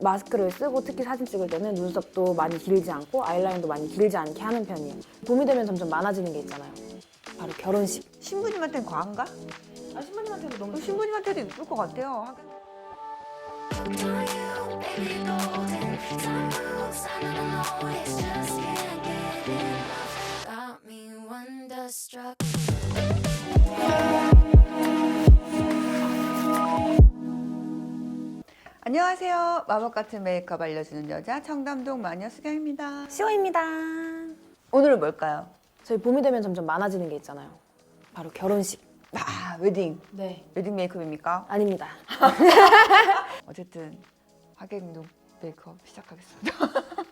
마스크를 쓰고 특히 사진 찍을 때는 눈썹도 많이 길지 않고 아이라인도 많이 길지 않게 하는 편이에요. 봄이 되면 점점 많아지는 게 있잖아요. 바로 결혼식. 신부님한테는 과한가? 아, 신부님한테도 너무 신부님한테도 이쁠 것 같아요. Time 안녕하세요. 마법 같은 메이크업 알려주는 여자 청담동 마녀 수경입니다. 시호입니다. 오늘은 뭘까요? 저희 봄이 되면 점점 많아지는 게 있잖아요. 바로 결혼식. 아 웨딩. 네. 웨딩 메이크업입니까? 아닙니다. 어쨌든 하객룩 메이크업 시작하겠습니다.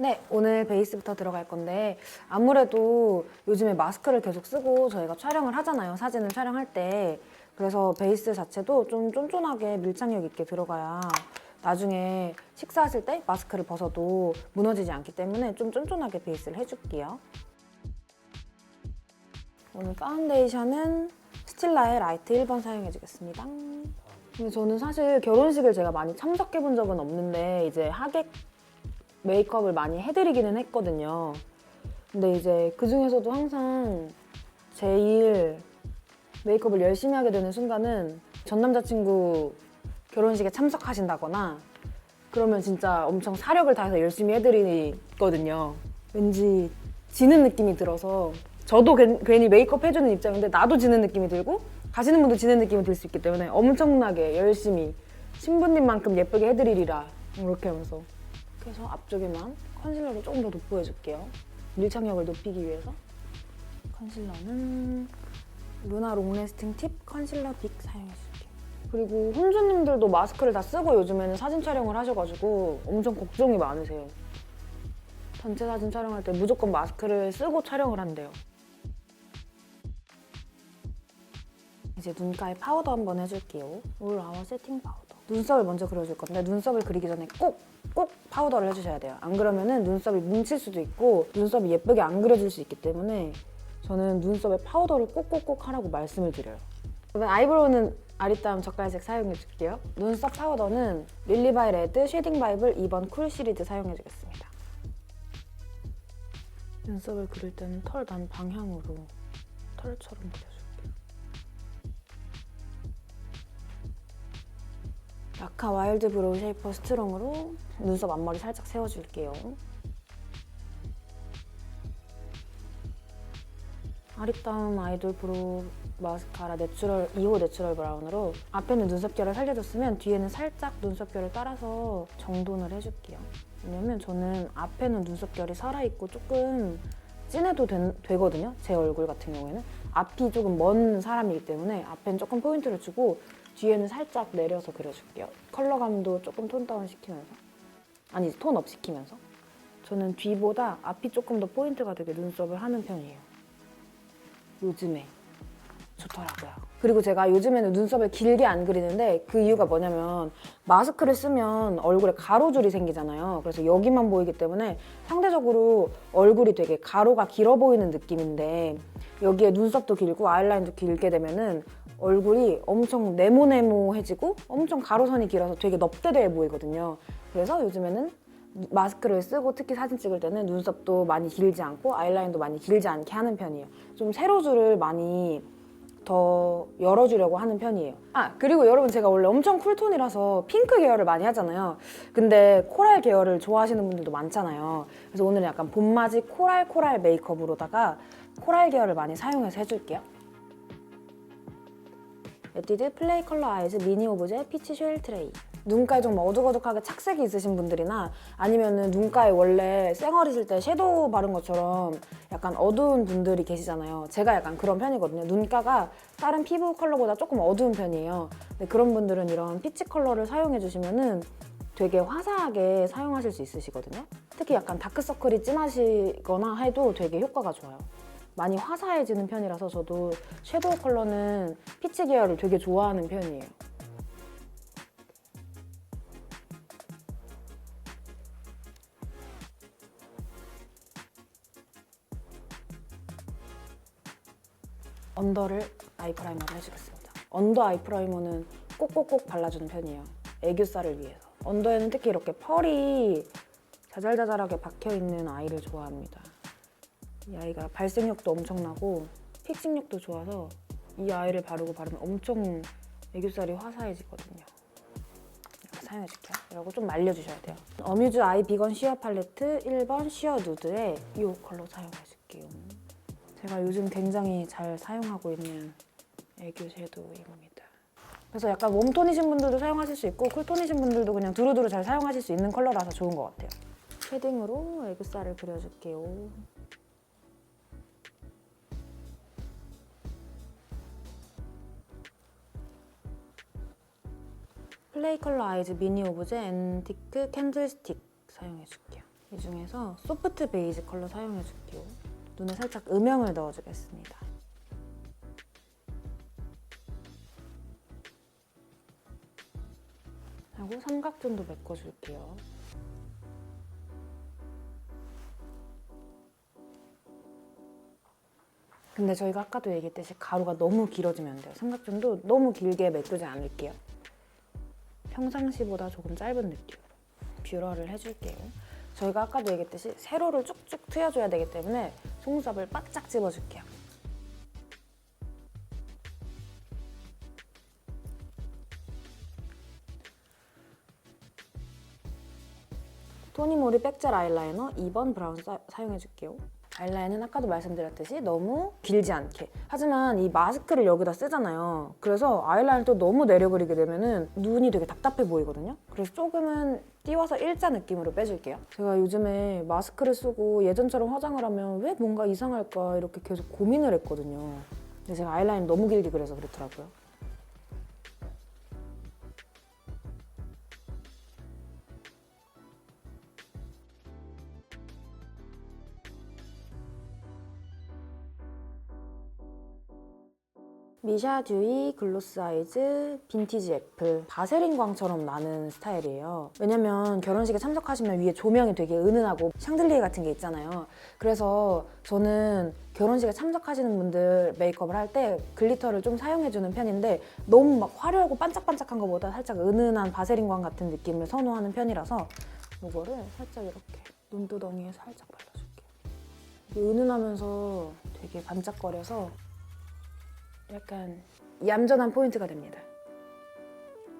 네, 오늘 베이스부터 들어갈 건데 아무래도 요즘에 마스크를 계속 쓰고 저희가 촬영을 하잖아요. 사진을 촬영할 때. 그래서 베이스 자체도 좀 쫀쫀하게 밀착력 있게 들어가야 나중에 식사하실 때 마스크를 벗어도 무너지지 않기 때문에 좀 쫀쫀하게 베이스를 해줄게요. 오늘 파운데이션은 스틸라의 라이트 1번 사용해주겠습니다. 저는 사실 결혼식을 제가 많이 참석해 본 적은 없는데 이제 하객 메이크업을 많이 해드리기는 했거든요. 근데 이제 그 중에서도 항상 제일 메이크업을 열심히 하게 되는 순간은 전 남자친구 결혼식에 참석하신다거나 그러면 진짜 엄청 사력을 다해서 열심히 해드리거든요. 왠지 지는 느낌이 들어서 저도 괜- 괜히 메이크업 해주는 입장인데 나도 지는 느낌이 들고 가시는 분도 지는 느낌이 들 수 있기 때문에 엄청나게 열심히 신부님만큼 예쁘게 해드리리라 이렇게 하면서 그래서 앞쪽에만 컨실러를 조금 더 돋보여줄게요. 밀착력을 높이기 위해서 컨실러는 루나 롱래스팅 팁 컨실러 빅 사용해줄게요. 그리고 혼주님들도 마스크를 다 쓰고 요즘에는 사진 촬영을 하셔가지고 엄청 걱정이 많으세요. 단체 사진 촬영할 때 무조건 마스크를 쓰고 촬영을 한대요. 이제 눈가에 파우더 한번 해줄게요. 올 아워 세팅 파우더. 눈썹을 먼저 그려줄 건데 눈썹을 그리기 전에 꼭, 꼭 파우더를 해주셔야 돼요. 안 그러면은 눈썹이 뭉칠 수도 있고 눈썹이 예쁘게 안 그려질 수 있기 때문에 저는 눈썹에 파우더를 꼭꼭꼭 하라고 말씀을 드려요. 그러면 아이브로우는 아리따움 젓갈색 사용해 줄게요. 눈썹 파우더는 릴리바이 레드 쉐딩 바이블 2번 쿨 시리즈 사용해 주겠습니다. 눈썹을 그릴 때는 털 난 방향으로 털처럼 그려줄게요. 라카 와일드 브로우 쉐이퍼 스트롱으로 눈썹 앞머리 살짝 세워줄게요. 아리따움 아이돌 브로우 마스카라 내추럴 2호 내추럴 브라운으로 앞에는 눈썹결을 살려줬으면 뒤에는 살짝 눈썹결을 따라서 정돈을 해줄게요. 왜냐면 저는 앞에는 눈썹결이 살아있고 조금 진해도 된- 되거든요. 제 얼굴 같은 경우에는 앞이 조금 먼 사람이기 때문에 앞엔 조금 포인트를 주고 뒤에는 살짝 내려서 그려줄게요. 컬러감도 조금 톤 다운 시키면서 아니 톤 업 시키면서 저는 뒤보다 앞이 조금 더 포인트가 되게 눈썹을 하는 편이에요. 요즘에 좋더라고요. 그리고 제가 요즘에는 눈썹을 길게 안 그리는데 그 이유가 뭐냐면 마스크를 쓰면 얼굴에 가로줄이 생기잖아요. 그래서 여기만 보이기 때문에 상대적으로 얼굴이 되게 가로가 길어 보이는 느낌인데 여기에 눈썹도 길고 아이라인도 길게 되면은 얼굴이 엄청 네모네모해지고 엄청 가로선이 길어서 되게 넙대대해 보이거든요. 그래서 요즘에는 마스크를 쓰고 특히 사진 찍을 때는 눈썹도 많이 길지 않고 아이라인도 많이 길지 않게 하는 편이에요. 좀 세로줄을 많이 더 열어주려고 하는 편이에요. 아 그리고 여러분 제가 원래 엄청 쿨톤이라서 핑크 계열을 많이 하잖아요. 근데 코랄 계열을 좋아하시는 분들도 많잖아요. 그래서 오늘은 약간 봄맞이 코랄 코랄 메이크업으로다가 코랄 계열을 많이 사용해서 해줄게요. 에뛰드 플레이 컬러 아이즈 미니 오브제 피치 쉘 트레이. 눈가에 좀 어둑어둑하게 착색이 있으신 분들이나 아니면은 눈가에 원래 쌩얼 있을 때 섀도우 바른 것처럼 약간 어두운 분들이 계시잖아요. 제가 약간 그런 편이거든요. 눈가가 다른 피부 컬러보다 조금 어두운 편이에요. 근데 그런 분들은 이런 피치 컬러를 사용해 주시면은 되게 화사하게 사용하실 수 있으시거든요. 특히 약간 다크서클이 진하시거나 해도 되게 효과가 좋아요 많이 화사해지는 편이라서 저도 섀도우 컬러는 피치 계열을 되게 좋아하는 편이에요. 언더를 아이 프라이머로 해주겠습니다. 언더 아이 프라이머는 꼭꼭꼭 발라주는 편이에요. 애교살을 위해서. 언더에는 특히 이렇게 펄이 자잘자잘하게 박혀있는 아이를 좋아합니다. 이 아이가 발색력도 엄청나고 픽싱력도 좋아서 이 아이를 바르고 바르면 엄청 애교살이 화사해지거든요. 이렇게 사용해줄게요. 이러고 좀 말려주셔야 돼요. 어뮤즈 아이 비건 쉬어 팔레트 1번 쉬어 누드에 이 컬러 사용해줄게요. 제가 요즘 굉장히 잘 사용하고 있는 애교 섀도우입니다. 그래서 약간 웜톤이신 분들도 사용하실 수 있고 쿨톤이신 분들도 그냥 두루두루 잘 사용하실 수 있는 컬러라서 좋은 것 같아요. 쉐딩으로 애교살을 그려줄게요. 플레이 컬러 아이즈 미니 오브제 앤티크 캔들 스틱 사용해줄게요. 이 중에서 소프트 베이지 컬러 사용해줄게요. 눈에 살짝 음영을 넣어주겠습니다. 하고 삼각존도 메꿔줄게요. 근데 저희가 아까도 얘기했듯이 가루가 너무 길어지면 안 돼요. 삼각존도 너무 길게 메꾸지 않을게요. 평상시보다 조금 짧은 느낌. 뷰러를 해줄게요. 저희가 아까도 얘기했듯이 세로를 쭉쭉 트여줘야 되기 때문에 속눈썹을 바짝 집어줄게요. 토니모리 백젤 아이라이너 2번 브라운 사, 사용해줄게요. 아이라인은 아까도 말씀드렸듯이 너무 길지 않게. 하지만 이 마스크를 여기다 쓰잖아요. 그래서 아이라인을 또 너무 내려 그리게 되면은 눈이 되게 답답해 보이거든요. 그래서 조금은 띄워서 일자 느낌으로 빼줄게요. 제가 요즘에 마스크를 쓰고 예전처럼 화장을 하면 왜 뭔가 이상할까 이렇게 계속 고민을 했거든요. 근데 제가 아이라인 너무 길게 그려서 그렇더라고요. 미샤 듀이 글로스 아이즈 빈티지 애플 바세린 광처럼 나는 스타일이에요. 왜냐면 결혼식에 참석하시면 위에 조명이 되게 은은하고 샹들리에 같은 게 있잖아요. 그래서 저는 결혼식에 참석하시는 분들 메이크업을 할 때 글리터를 좀 사용해주는 편인데 너무 막 화려하고 반짝반짝한 것보다 살짝 은은한 바세린 광 같은 느낌을 선호하는 편이라서 이거를 살짝 이렇게 눈두덩이에 살짝 발라줄게요. 은은하면서 되게 반짝거려서 약간 얌전한 포인트가 됩니다.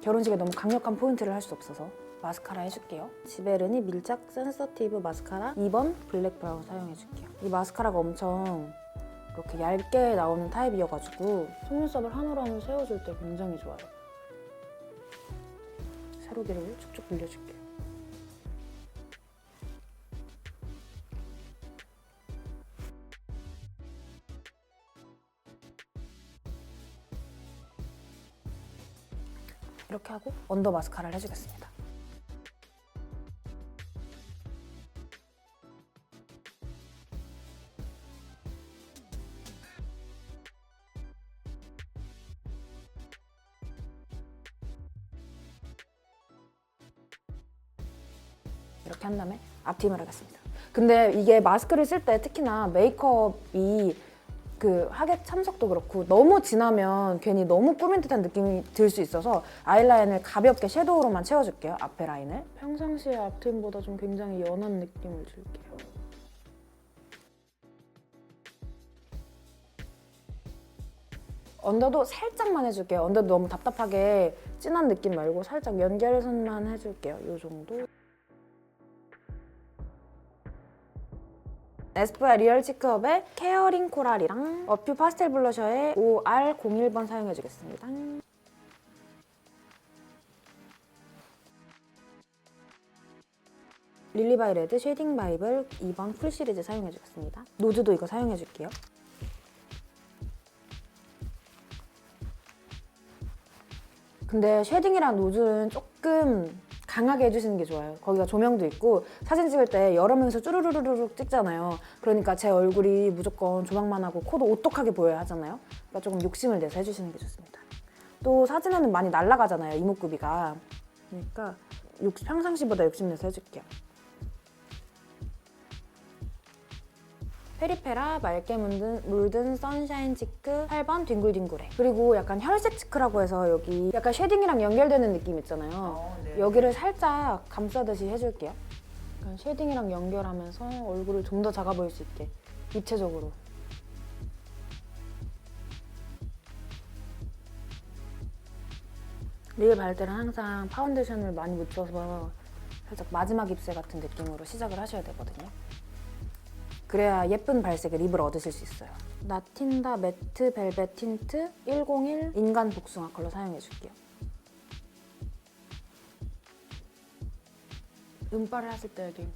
결혼식에 너무 강력한 포인트를 할 수 없어서 마스카라 해줄게요. 지베르니 밀착 센서티브 마스카라 2번 블랙 브라운 사용해줄게요. 이 마스카라가 엄청 이렇게 얇게 나오는 타입이어가지고 속눈썹을 한올 세워줄 때 굉장히 좋아요. 세로기를 쭉쭉 늘려줄게요. 이렇게 하고 언더 마스카라를 해주겠습니다. 이렇게 한 다음에 앞팀을 하겠습니다. 근데 이게 마스크를 쓸 때 특히나 메이크업이 그 하객 참석도 그렇고 너무 진하면 괜히 너무 꾸민 듯한 느낌이 들 수 있어서 아이라인을 가볍게 섀도우로만 채워줄게요. 앞에 라인을. 평상시에 앞팀보다 좀 굉장히 연한 느낌을 줄게요. 언더도 살짝만 해줄게요. 언더도 너무 답답하게 진한 느낌 말고 살짝 연결선만 해줄게요. 이 정도. 에스쁘아 리얼 치크업의 케어링 코랄이랑 어퓨 파스텔 블러셔의 OR01번 사용해주겠습니다. 릴리바이 레드 쉐딩 바이블 2번 풀 시리즈 사용해주겠습니다. 노즈도 이거 사용해줄게요. 근데 쉐딩이랑 노즈는 조금 강하게 해주시는 게 좋아요. 거기가 조명도 있고 사진 찍을 때 여러 명이서 쭈루루루룩 찍잖아요. 그러니까 제 얼굴이 무조건 조명만 하고 코도 오똑하게 보여야 하잖아요. 그러니까 조금 욕심을 내서 해주시는 게 좋습니다. 또 사진에는 많이 날아가잖아요. 이목구비가. 그러니까 욕- 평상시보다 욕심 내서 해줄게요. 페리페라 맑게 물든, 물든 선샤인 치크 8번 뒹굴뒹굴해. 그리고 약간 혈색 치크라고 해서 여기 약간 쉐딩이랑 연결되는 느낌 있잖아요. 어, 네. 여기를 살짝 감싸듯이 해줄게요. 약간 쉐딩이랑 연결하면서 얼굴을 좀 더 작아 보일 수 있게 입체적으로. 립 바를 때는 항상 파운데이션을 많이 묻혀서 살짝 마지막 입술 같은 느낌으로 시작을 하셔야 되거든요. 그래야 예쁜 발색의 립을 얻으실 수 있어요. 나틴다 매트 벨벳 틴트 101 인간 복숭아 컬러 사용해 줄게요. 음빨을 하실 때 여기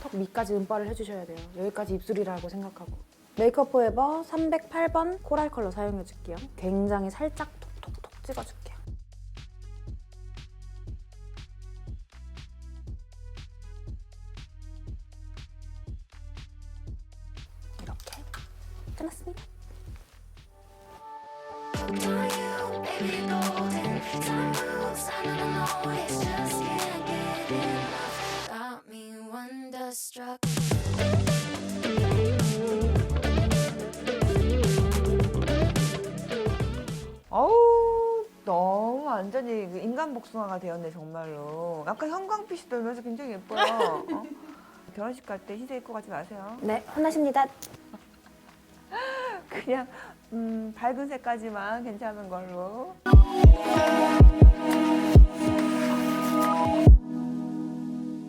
턱 밑까지 음빨을 해주셔야 돼요. 여기까지 입술이라고 생각하고. 메이크업 포에버 308번 코랄 컬러 사용해 줄게요. 굉장히 살짝 톡톡톡 찍어줄게요. 끝났습니다. 어우 너무 완전히 그 인간 복숭아가 되었네 정말로. 약간 형광빛이 돌면서 굉장히 예뻐요. 어? 결혼식 갈 때 흰색 입고 가지 마세요. 네, 혼나십니다. 그냥 음, 밝은 색까지만 괜찮은 걸로.